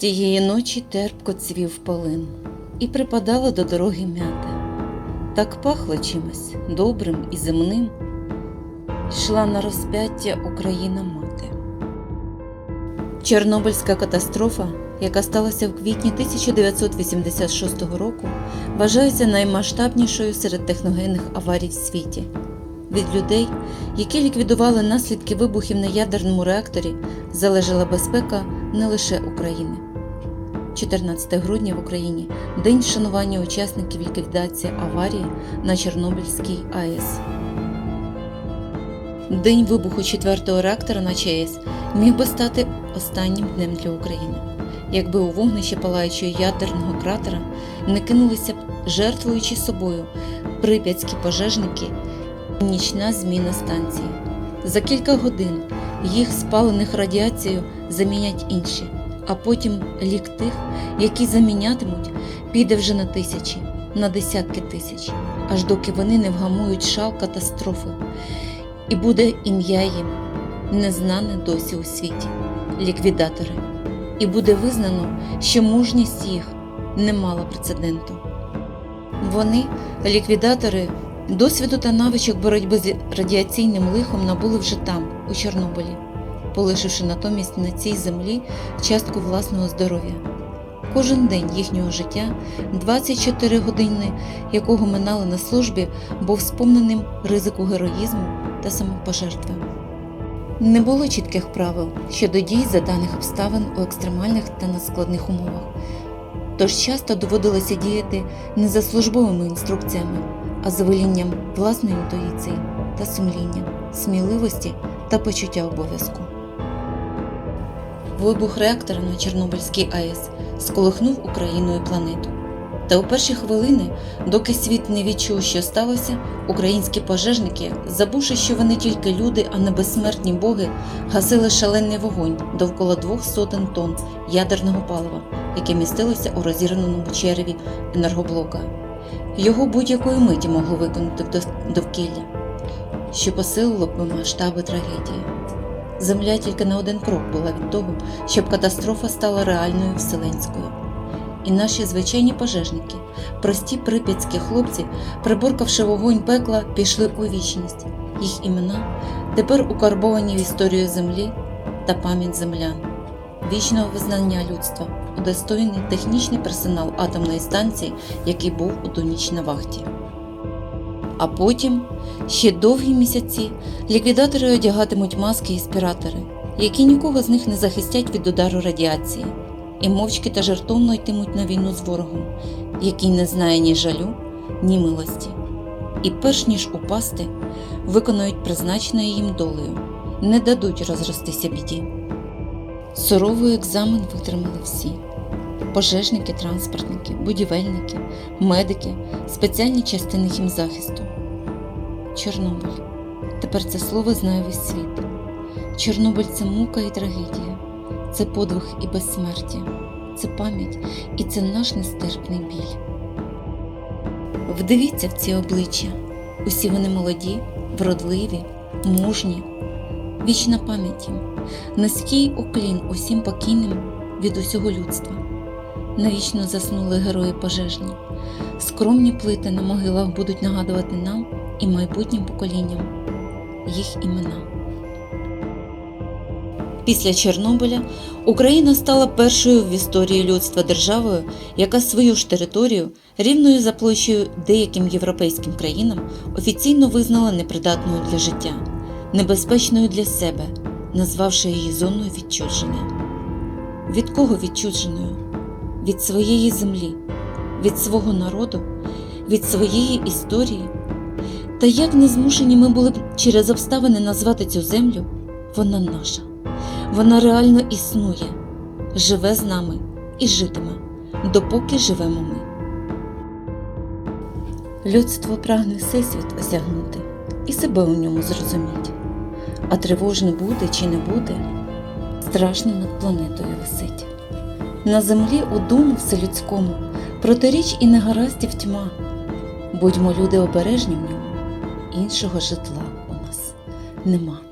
Тієї ночі терпко цвів полин, і припадала до дороги мята. Так пахло чимось добрим і земним, йшла на розп'яття Україна мати. Чорнобильська катастрофа, яка сталася в квітні 1986 року, вважається наймасштабнішою серед техногенних аварій в світі. Від людей, які ліквідували наслідки вибухів на ядерному реакторі, залежала безпека не лише України. 14 грудня в Україні день вшанування учасників ліквідації аварії на Чорнобильській АЕС. День вибуху четвертого реактора на ЧАЕС міг би стати останнім днем для України, якби у вогнище палаючого ядерного кратера не кинулися б, жертвуючи собою прип'ятські пожежники і нічна зміна станції. За кілька годин їх спалених радіацією замінять інші, а потім лік тих, які замінятимуть, піде вже на тисячі, на десятки тисяч, аж доки вони не вгамують шал катастрофи, і буде ім'я їм незнане досі у світі ліквідатори, і буде визнано, що мужність їх не мала прецеденту. Вони, ліквідатори, досвіду та навичок боротьби з радіаційним лихом набули вже там, у Чорнобилі, полишивши натомість на цій землі частку власного здоров'я. Кожен день їхнього життя, 24 години, якого минали на службі, був сповненим ризику героїзму та самопожертви. Не було чітких правил щодо дій за даних обставин у екстремальних та надскладних умовах, тож часто доводилося діяти не за службовими інструкціями, а за волінням власної інтуїції та сумління, сміливості та почуття обов'язку. Вибух реактора на Чорнобильській АЕС сколихнув Україну і планету. Та у перші хвилини, доки світ не відчув, що сталося, українські пожежники, забувши, що вони тільки люди, а не безсмертні боги, гасили шалений вогонь довкола двох сотень тонн ядерного палива, яке містилося у розірваному череві енергоблока. Його будь-якої миті могло виконати довкілля, що посилило б масштаби трагедії. Земля тільки на один крок була від того, щоб катастрофа стала реальною вселенською. І наші звичайні пожежники, прості прип'ятські хлопці, приборкавши вогонь пекла, пішли у вічність. Їх імена тепер укарбовані в історію землі та пам'ять землян, вічного визнання людства, удостоєний технічний персонал атомної станції, який був у ту вахті. А потім, ще довгі місяці, ліквідатори одягатимуть маски і спіратори, які нікого з них не захистять від удару радіації, і мовчки та жартовно йтимуть на війну з ворогом, який не знає ні жалю, ні милості. І перш ніж упасти, виконають призначеною їм долею, не дадуть розростися біді. Суровий екзамен витримали всі: пожежники, транспортники, будівельники, медики, спеціальні частини хімзахисту. Чорнобиль. Тепер це слово знає весь світ. Чорнобиль це мука і трагедія, це подвиг і безсмертя, це пам'ять і це наш нестерпний біль. Вдивіться в ці обличчя. Усі вони молоді, вродливі, мужні, вічна пам'ять їм, низький уклін усім покійним від усього людства. Навічно заснули герої пожежні. Скромні плити на могилах будуть нагадувати нам і майбутнім поколінням їх імена. Після Чорнобиля Україна стала першою в історії людства державою, яка свою ж територію рівною за площею деяким європейським країнам офіційно визнала непридатною для життя, небезпечною для себе, назвавши її зоною відчудження. Від кого відчудженою? Від своєї землі, від свого народу, від своєї історії. Та як не змушені ми були б через обставини назвати цю землю, вона наша. Вона реально існує, живе з нами і житиме, допоки живемо ми. Людство прагне всесвіт осягнути і себе у ньому зрозуміти. А тривожне буде чи не буде, страшно над планетою висить. На землі у дому вселюдському протиріч і негараздів тьма. Будьмо люди обережні в ньому, іншого житла у нас нема.